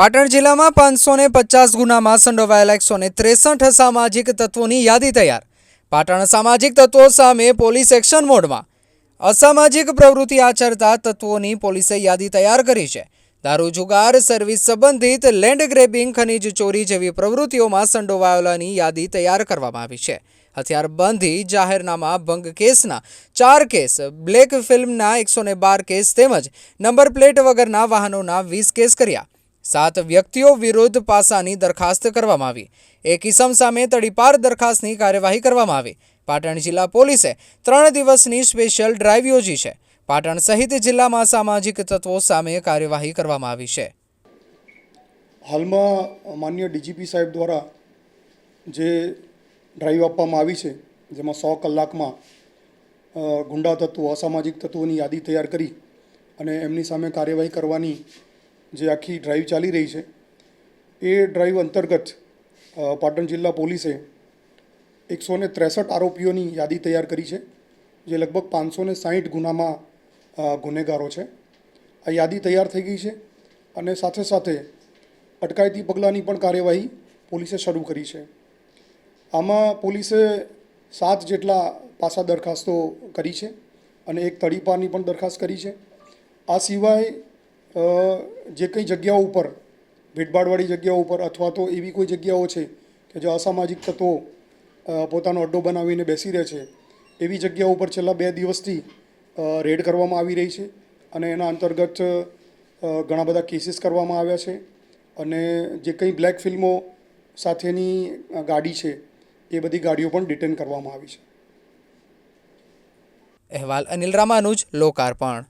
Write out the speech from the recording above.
પાટણ જિલ્લામાં પાંચસો ને પચાસ ગુનામાં સંડોવાયેલા એકસો ને ત્રેસઠ સામાજિક તત્વોની યાદી તૈયાર. પાટણ સામાજિક તત્વો સામે પોલીસ એક્શન મોડમાં. અસામાજિક પ્રવૃત્તિ આચરતા તત્વોની પોલીસે યાદી તૈયાર કરી છે. દારૂ જુગાર, સર્વિસ સંબંધિત, લેન્ડ ગ્રેબિંગ, ખનીજ ચોરી જેવી પ્રવૃત્તિઓમાં સંડોવાયેલાની યાદી તૈયાર કરવામાં આવી છે. હથિયાર બંધી જાહેરનામા, ભંગ કેસના ચાર કેસ, બ્લેક ફિલ્મના એકસો બાર કેસ તેમજ નંબર પ્લેટ વગરના વાહનોના વીસ કેસ કર્યા. સાત વ્યક્તિઓ વિરુદ્ધ પાસાની દરખાસ્ત કરવામાં આવી. એક ઇસમ સામે તડીપાર દરખાસ્તની કાર્યવાહી કરવામાં આવી. પાટણ જિલ્લા પોલીસે ત્રણ દિવસની સ્પેશિયલ ડ્રાઈવ યોજી છે. પાટણ સહિત જિલ્લામાં સામાજિક તત્વો સામે કાર્યવાહી કરવામાં આવી છે. હાલમાં માન્ય ડીજીપી સાહેબ દ્વારા જે ડ્રાઈવ આપવામાં આવી છે, જેમાં સો કલાકમાં ગુંડા તત્વો, અસામાજિક તત્વોની યાદી તૈયાર કરી અને એમની સામે કાર્યવાહી કરવાની જે આખી ડ્રાઈવ ચાલી રહી છે, એ ડ્રાઈવ અંતર્ગત પાટણ જિલ્લા પોલીસે એકસો ને ત્રેસઠ આરોપીઓની યાદી તૈયાર કરી છે, જે લગભગ પાંચસો ને સાહીઠ ગુનામાં ગુનેગારો છે. આ યાદી તૈયાર થઈ ગઈ છે અને સાથે સાથે અટકાયતી પગલાંની પણ કાર્યવાહી પોલીસે શરૂ કરી છે. આમાં પોલીસે સાત જેટલા પાસા દરખાસ્તો કરી છે અને એક તડીપારની પણ દરખાસ્ત કરી છે. આ સિવાય જે કંઈ જગ્યાઓ ઉપર, ભીડભાડવાળી જગ્યાઓ ઉપર અથવા તો એવી કોઈ જગ્યાઓ છે કે જે અસામાજિક તત્વો પોતાનો અડ્ડો બનાવીને બેસી રહે છે, એવી જગ્યાઓ ઉપર છેલ્લા બે દિવસથી રેડ કરવામાં આવી રહી છે અને એના અંતર્ગત ઘણા બધા કેસીસ કરવામાં આવ્યા છે અને જે કંઈ બ્લેક ફિલ્મો સાથેની ગાડી છે, એ બધી ગાડીઓ પણ ડિટેન કરવામાં આવી છે. અહેવાલ અનિલ રામાનુજ, લોકાર્પણ.